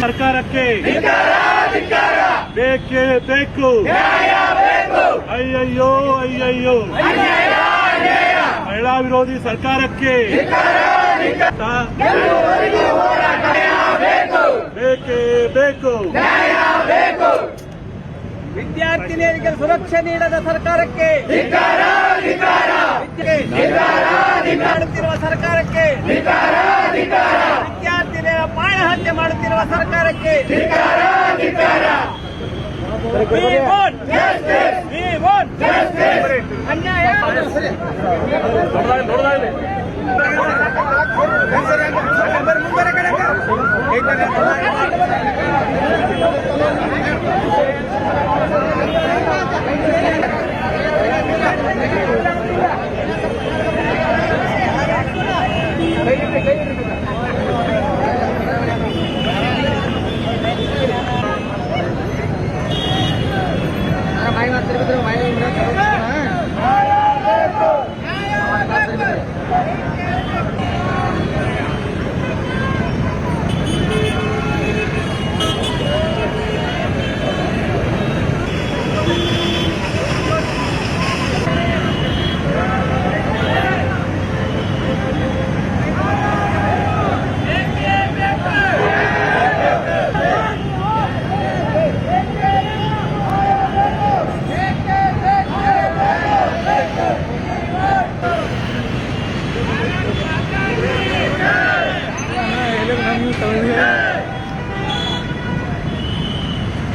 ಸರ್ಕಾರಕ್ಕೆ ಬೇಕೇ ಬೇಕು. ಅಯ್ಯಯ್ಯೋ ಅಯ್ಯಯ್ಯೋ. ಮಹಿಳಾ ವಿರೋಧಿ ಸರ್ಕಾರಕ್ಕೆ ಬೇಕು. ಬೇಕು ವಿದ್ಯಾರ್ಥಿನಿಯರಿಗೆ ಸುರಕ್ಷೆ ನೀಡದ ಸರ್ಕಾರಕ್ಕೆ. ಮಾಡುತ್ತಿರುವ ಸರ್ಕಾರಕ್ಕೆ. ವಿದ್ಯಾರ್ಥಿನಿಯರ ಪಾಣ ಹತ್ಯೆ ಮಾಡುತ್ತಿರುವ ಸರ್ಕಾರಕ್ಕೆ.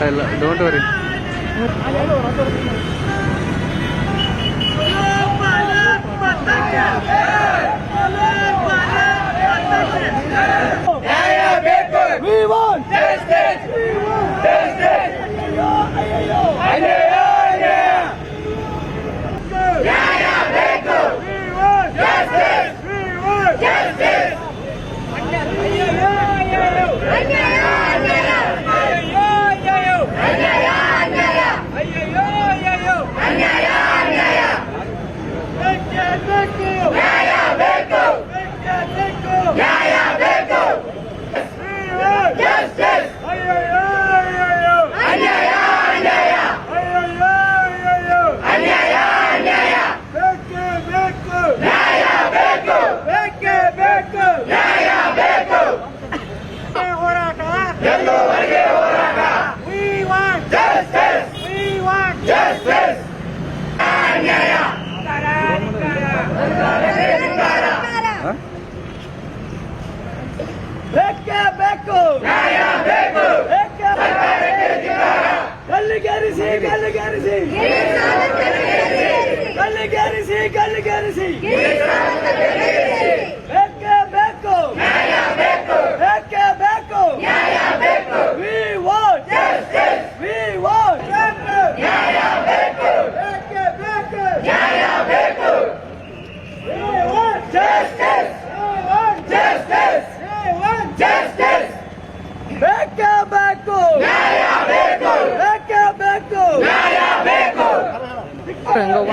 കുഴപ്പമില്ല ഡോണ്ട് വറി Yeah! கரிசி கல்லு கரிசி கல்லு கரிசி கல்லு கரிசி 不能够忘